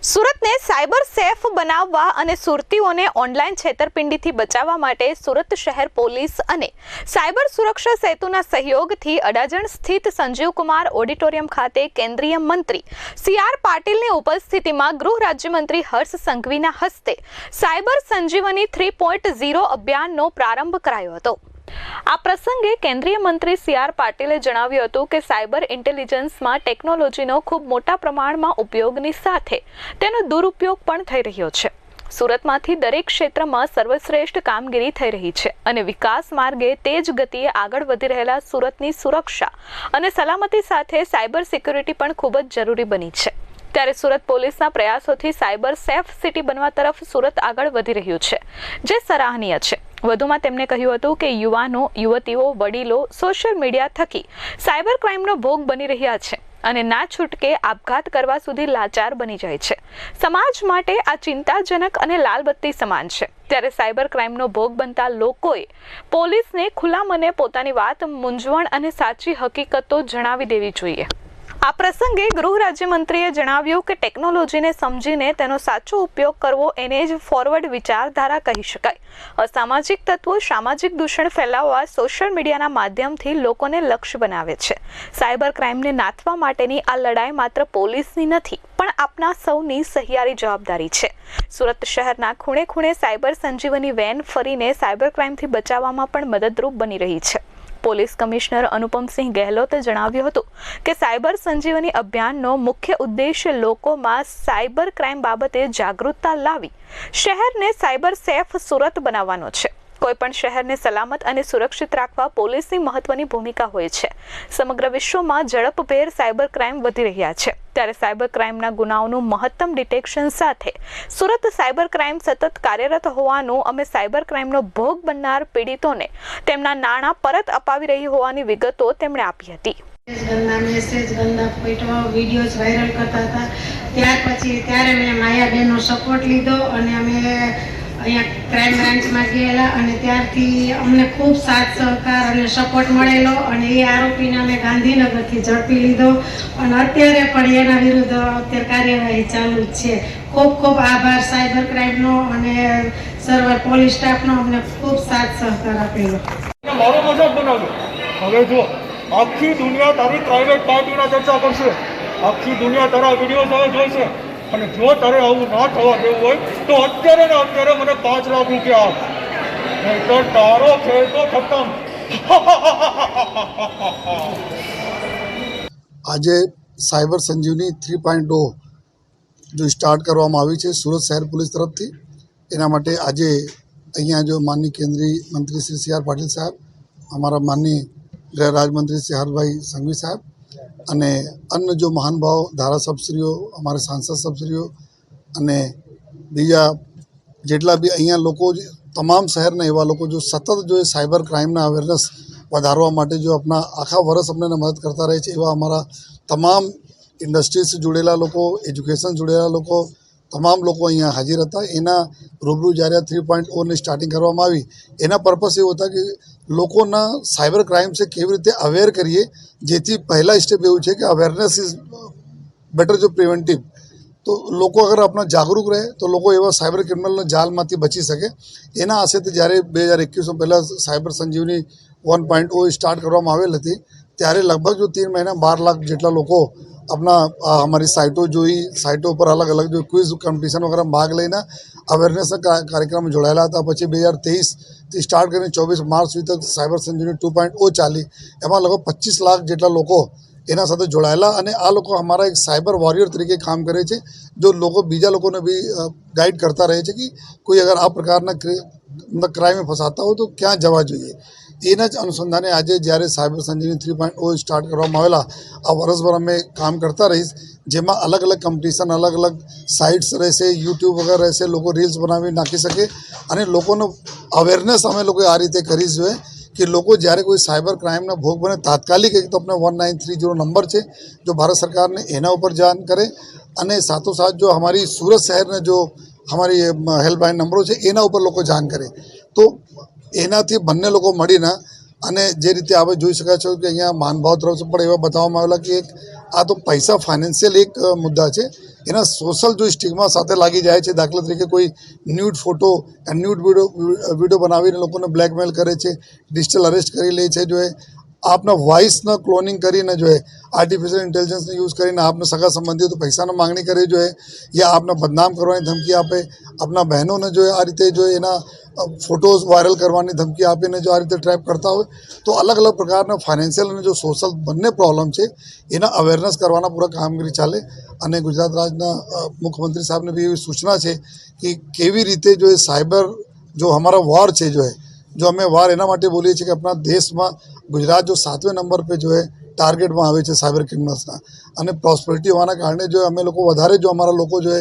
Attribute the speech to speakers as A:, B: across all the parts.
A: સુરતને cyber safe બનાવવા અને સુરતીઓને online છેતરપિંડીથી બચાવવા માટે સુરત શહેર પોલીસ અને સાયબર સુરક્ષા સેતુના સહયોગથી અડાજણ સ્થિત સંજીવકુમાર ઓડિટોરિયમ ખાતે કેન્દ્રીય મંત્રી સી આર પાટીલની ઉપસ્થિતિમાં ગૃહ રાજ્યમંત્રી હર્ષ સંઘવીના હસ્તે cyber Sanjeevani three point zero અભિયાનનો પ્રારંભ કરાયો હતો. આ પ્રસંગે કેન્દ્રીય મંત્રી સી આર પાટીલે જણાવ્યું હતું કે સાયબર ઇન્ટેલિજન્સમાં ટેકનોલોજીનો ખૂબ મોટા પ્રમાણમાં ઉપયોગની સાથે તેનો દુરુપયોગ પણ થઈ રહ્યો છે. સુરતમાંથી દરેક ક્ષેત્રમાં સર્વશ્રેષ્ઠ કામગીરી થઈ રહી છે અને વિકાસ માર્ગે તેજ ગતિએ આગળ વધી રહેલા સુરતની સુરક્ષા અને સલામતી સાથે સાયબર સિક્યુરિટી પણ ખૂબ જ જરૂરી બની છે. ત્યારે સુરત પોલીસના પ્રયાસોથી સાયબર સેફ સિટી બનવા તરફ સુરત આગળ વધી રહ્યું છે, જે સરાહનીય છે. વધુમાં તેમણે કહ્યું હતું કે યુવાનો, યુવતીઓ, વડીલો સોશિયલ મીડિયા થકી સાયબર ક્રાઇમનો ભોગ બની રહ્યા છે અને ના છૂટકે આપઘાત કરવા સુધી લાચાર બની જાય છે. સમાજ માટે આ ચિંતાજનક અને લાલબત્તી સમાન છે. ત્યારે સાયબર ક્રાઇમનો ભોગ બનતા લોકોએ પોલીસને ખુલ્લા મને પોતાની વાત મૂંઝવણ અને સાચી હકીકતો જણાવી દેવી જોઈએ. આ પ્રસંગે ગૃહ રાજ્યમંત્રીએ જણાવ્યું કે ટેકનોલોજીને સમજીને તેનો સાચો ઉપયોગ કરવો એને જ ફોરવર્ડ વિચારધારા કહી શકાય. અસામાજિક તત્વો સામાજિક દૂષણ ફેલાવવા સોશિયલ મીડિયાના માધ્યમથી લોકોને લક્ષ્ય બનાવે છે. સાયબર ક્રાઇમને નાથવા માટેની આ લડાઈ માત્ર પોલીસની નથી, પણ આપના સૌની સહિયારી જવાબદારી છે. સુરત શહેરના ખૂણે ખૂણે સાયબર સંજીવની વેન ફરીને સાયબર ક્રાઇમથી બચાવવામાં પણ મદદરૂપ બની રહી છે. પોલીસ કમિશનર અનુપમસિંહ ગેહલોતે જણાવ્યું હતું કે સાયબર સંજીવની અભિયાનનો મુખ્ય ઉદ્દેશ્ય લોકોમાં સાયબર ક્રાઇમ બાબતે જાગૃતતા લાવી શહેરને સાયબર સેફ સુરત બનાવવાનો છે. કોઈપણ શહેરને સલામત અને સુરક્ષિત રાખવા પોલીસની મહત્વની ભૂમિકા હોય છે. સમગ્ર વિશ્વમાં ઝડપભેર સાયબર ક્રાઇમ વધી રહ્યા છે. ત્યારે સાયબર ક્રાઇમના ગુનાઓનું મહત્તમ ડિટેક્શન સાથે સુરત સાયબર ક્રાઇમ સતત કાર્યરત હોવાનું અમે સાયબર ક્રાઇમનો ભોગ બનનાર પીડિતોને તેમના નાણાં પરત અપાવી રહી હોવાની વિગતો તેમણે આપી હતી.
B: વાયરલ કરતા હતા. ત્યાર પછી ત્યારે મેં માયાબેનનો સપોર્ટ લીધો અને અમે અહીંયા ક્રાઇમ બ્રાન્ચમાં ગયેલા અને ત્યારથી અમને ખૂબ સાથ સહકાર અને સપોર્ટ મળેલો અને એ આરોપીને અમે ગાંધીનગરથી ઝડપી લીધો. અને અત્યારે પણ એના વિરુદ્ધ અત્યારે કાર્યવાહી ચાલુ જ છે. ખૂબ ખૂબ આભાર સાયબર ક્રાઇમનો અને સર્વર પોલીસ સ્ટાફનો અમને ખૂબ સાથ સહકાર આપેલો.
C: મારો મજાક બનાવ્યો હવે જો આખી દુનિયા તારી પ્રાઇવેટ પાર્ટીના ચર્ચા કરશે. આખી દુનિયા તારા વીડિયો હવે જોઈશે. અને જો તારે આવું ના થવા દેવું હોય, તો અત્યારે ને અત્યારે મને પાંચ લાખ રૂપિયા આપ. નહીંતર તારો ખેલ તો ખતમ.
D: આજે cyber Sanjeevani three point O જો સ્ટાર્ટ કરવામાં આવી છે સુરત શહેર પોલીસ તરફથી. એના માટે આજે અહીંયા જો માનની કેન્દ્રીય મંત્રી શ્રી સી આર પાટીલ સાહેબ, અમારા માનની ગૃહ રાજમંત્રી શ્રી હરભાઈ સંઘવી સાહેબ અને અન્ય જો મહાનુભાવ ધારાસભશ્રીઓ અમારા સાંસદ સભ્યશ્રીઓ અને બીજા જેટલા બી અહીંયા લોકો તમામ શહેરના એવા લોકો જો સતત જો એ સાયબર ક્રાઇમના અવેરનેસ વધારવા માટે જો આપણા આખા વર્ષ અમને મદદ કરતા રહે છે, એવા અમારા તમામ ઇન્ડસ્ટ્રીઝ જોડેલા લોકો એજ્યુકેશન જોડેલા લોકો તમામ લોકો અહીંયા હાજર હતા. એના રૂબરૂ જ્યારે થ્રી પોઈન્ટ ઓની સ્ટાર્ટિંગ કરવામાં આવી, એના પર્પસ એવો હતા કે લોકોના સાયબર ક્રાઇમ છે કેવી રીતે અવેર કરીએ, જેથી પહેલા સ્ટેપ એવું છે કે અવેરનેસ ઇઝ બેટર જો પ્રિવેન્ટિવ તો લોકો અગર આપણા જાગૃત રહે, તો લોકો એવા સાયબર ક્રિમિનલના જાલમાંથી બચી શકે. એના આશેથી જ્યારે બે હજાર એકવીસમાં પહેલાં cyber Sanjeevani one point O start કરવામાં આવેલ હતી, ત્યારે લગભગ જો તીન મહિના બાર લાખ જેટલા લોકો આ અમારી સાઇટો જોઈ સાઇટો પર અલગ અલગ જો ક્વિઝ કોમ્પિટિશન વગેરે ભાગ લઈને અવેરનેસ કા- કાર્યક્રમ જોડાયેલા હતા પછી બે હજાર તેવીસથી સ્ટાર્ટ કરીને ચોવીસ માર્ચ સુધી તક cyber Sanjeevani two point O ચાલી એમાં લગભગ પચીસ લાખ જેટલા લોકો એના સાથે જોડાયેલા અને આ લોકો અમારા એક સાયબર વોરિયર તરીકે કામ કરે છે જો લોકો બીજા લોકોને બી ગાઈડ કરતા રહે છે કે કોઈ અગર આ પ્રકારના ક્રાઇમે ફસાતા હોય તો ક્યાં જવા જોઈએ એના જ અનુસંધાને આજે જ્યારે cyber Sanjeevani three point O start કરવામાં આવેલા, આ વર્ષભર અમે કામ કરતા રહીશ, જેમાં અલગ અલગ કોમ્પિટિશન અલગ અલગ સાઇટ્સ રહેશે યુટ્યુબ વગેરે રહેશે, લોકો રીલ્સ બનાવી નાખી શકે, અને લોકોનો અવેરનેસ અમે લોકો આ રીતે કરી જોઈએ કે લોકો જ્યારે કોઈ સાયબર ક્રાઇમનો ભોગ બને, તાત્કાલિક એક તો આપણે one nine three zero number છે, જો ભારત સરકારને એના ઉપર જાણ કરે, અને સાથોસાથ જો અમારી સુરત શહેરના જો અમારી હેલ્પલાઇન નંબરો છે, એના ઉપર લોકો જાણ કરે. તો એનાથી બંને લોકો મળીને અને જે રીતે આપણે જોઈ શકાય છે કે અહીંયા માનભાવ તરફ પણ એવા બતાવવામાં આવેલા કે આ તો પૈસા ફાઇનાન્શિયલ એક મુદ્દા છે. એના સોશિયલ જો સ્ટિગમાં સાથે લાગી જાય છે, દાખલા તરીકે કોઈ nude photo nude video video બનાવીને લોકોને બ્લેકમેલ કરે છે ડિજિટલ અરેસ્ટ કરી લે છે જો એ આપના વોઇસને ક્લોનિંગ કરીને જોઈએ આર્ટિફિશિયલ ઇન્ટેલિજન્સને યુઝ કરીને આપને સગા સંબંધીઓ પૈસાની માંગણી કરવી જોઈએ, યા આપને બદનામ કરવાની ધમકી આપે, આપના બહેનોને જોઈએ આ રીતે જો એના ફોટોઝ વાયરલ કરવાની ધમકી આપીને જો આ રીતે ટ્રેપ કરતા હોય, તો અલગ અલગ પ્રકારના ફાઇનાન્શિયલ અને જો સોશિયલ બંને પ્રોબ્લેમ છે, એના અવેરનેસ કરવાના પૂરા કામગીરી ચાલે. અને ગુજરાત રાજ્યના મુખ્યમંત્રી સાહેબને બી એવી સૂચના છે કે કેવી રીતે જો એ સાયબર જો અમારા વોર છે જો એ, જો અમે વાર એના માટે બોલીએ છીએ કે આપણા દેશમાં ગુજરાત જો સાતવે નંબર પર જો ટાર્ગેટમાં આવે છે સાયબર ક્રિમિનલ્સના અને પ્રોસ્પરિટી હોવાના કારણે જો અમે લોકો વધારે જો અમારા લોકો જો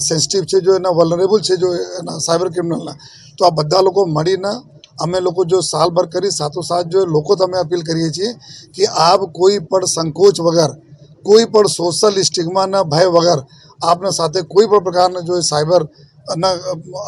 D: સેન્સિટિવ છે, જો એના વલનરેબલ છે, જો એના સાયબર ક્રિમિનલના તો આ બધા લોકો મળીને અમે લોકો જો સાલભર કરી સાથ જો લોકો તમે અપીલ કરીએ છીએ કે આપ કોઈ પણ સંકોચ વગર, કોઈ પણ સોશિયલ સ્ટિગ્માના ભય વગર આપના સાથે કોઈ પણ પ્રકારના જો સાયબર ના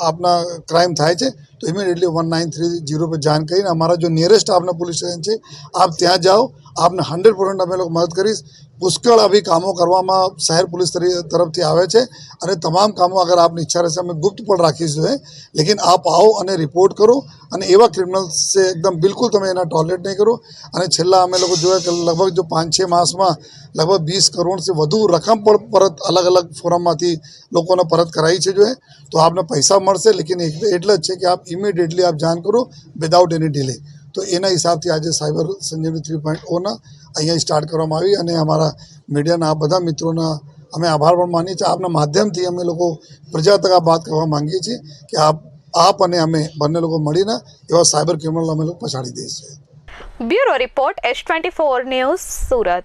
D: આપના ક્રાઇમ થાય છે તો immediately one nine three zero પર જાણ કરીને અમારા જો નિયરેસ્ટ આપના પોલીસ સ્ટેશન છે, આપ ત્યાં જાઓ, આપને હંડ્રેડ પર્સન્ટ અમે લોકો મદદ કરીશ. પુષ્કળ આવી કામો કરવામાં શહેર પોલીસ તરફથી આવે છે અને તમામ કામો અગર આપની ઈચ્છા રહેશે, અમે ગુપ્ત પણ રાખીશું એ લેકિન આપ આવો અને રિપોર્ટ કરો અને એવા ક્રિમિનલ્સ છે એકદમ બિલકુલ તમે એના ટોયલેટ નહીં કરો. અને છેલ્લા અમે લોકો જોયા કે લગભગ જો પાંચ છ માસમાં લગભગ વીસ કરોડથી વધુ રકમ પણ પરત અલગ અલગ ફોરમમાંથી લોકોને પરત કરાવી છે જો તો આપને પૈસા મળશે, લેકિન એટલે જ છે કે આપ ઇમિડિયેટલી આપ જાણ કરો વિદાઉટ એની ડિલે તો એના હિસાબથી આજે સાયબર સંજીવની થ્રી પોઈન્ટ ઓના અહીંયા સ્ટાર્ટ કરવામાં આવી અને અમારા મીડિયાના આ બધા મિત્રોના અમે આભાર પણ માનીએ છીએ. આપના માધ્યમથી અમે લોકો પ્રજા તક આ વાત કરવા માંગીએ છીએ કે આપ આપ અને અમે બંને લોકો મળીને એવા સાયબર ક્રિમિનલ અમે લોકો પછાડી દઈએ છીએ
A: bureau report S twenty four news Surat.